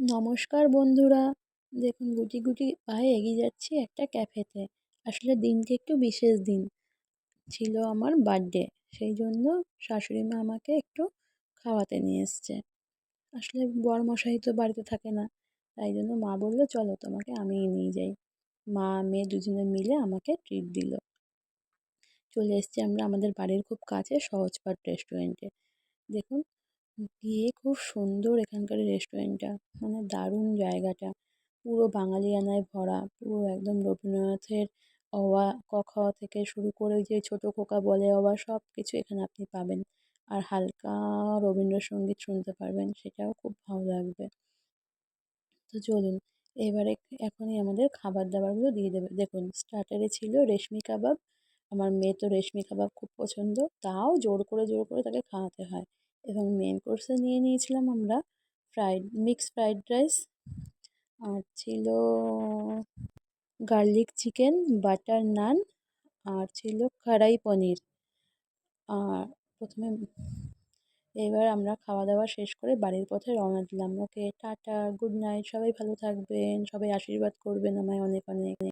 নমস্কার বন্ধুরা। দেখুন, গুটি গুটি পায়ে এগিয়ে যাচ্ছি একটা ক্যাফেতে। আসলে দিনটি একটু বিশেষ দিন। ছিল আমার বার্থডে, সেই জন্য শাশুড়ি মা আমাকে একটু খাওয়াতে নিয়ে এসছে। আসলে বরমশাই তো বাড়িতে থাকে না, তাই জন্য মা বলল, চলো তোমাকে আমিই নিয়ে যাই। মা, মেয়ে দুজনে মিলে আমাকে ট্রিট দিল। চলে এসছি আমরা আমাদের বাড়ির খুব কাছে সহজপাঠ রেস্টুরেন্টে দেখুন গিয়ে খুব সুন্দর এখানকার রেস্টুরেন্টটা। মানে দারুণ জায়গাটা। পুরো বাঙালিয়ানায় ভরা। পুরো একদম রবীন্দ্রনাথের অ আ ক খ থেকে শুরু করে যে ছোটো খোকা বলে অ আ সব কিছু এখানে আপনি পাবেন। আর হালকা রবীন্দ্রসঙ্গীত শুনতে পারবেন, সেটাও খুব ভালো লাগবে। তো চলুন, এবারে এখনই আমাদের খাবার দাবারগুলো দিয়ে দেবে। দেখুন, স্টার্টারে ছিল রেশমি কাবাব। আমার মেয়ে তো রেশমি কাবাব খুব পছন্দ। তাও জোর করে জোর করে তাকে খাওয়াতে হয়। এবং মেন কোর্সে নিয়ে নিয়েছিলাম আমরা ফ্রাইড মিক্স ফ্রাইড রাইস আর ছিল গার্লিক চিকেন বাটার নান আর ছিল কড়াই পনির। আর প্রথমে এবার আমরা খাওয়া দাওয়া শেষ করে বাড়ির পথে রওনা দিলাম। ওকে টাটা গুড নাইট সবাই ভালো থাকবেন, সবাই আশীর্বাদ করবেন আমায় অনেক অনেক।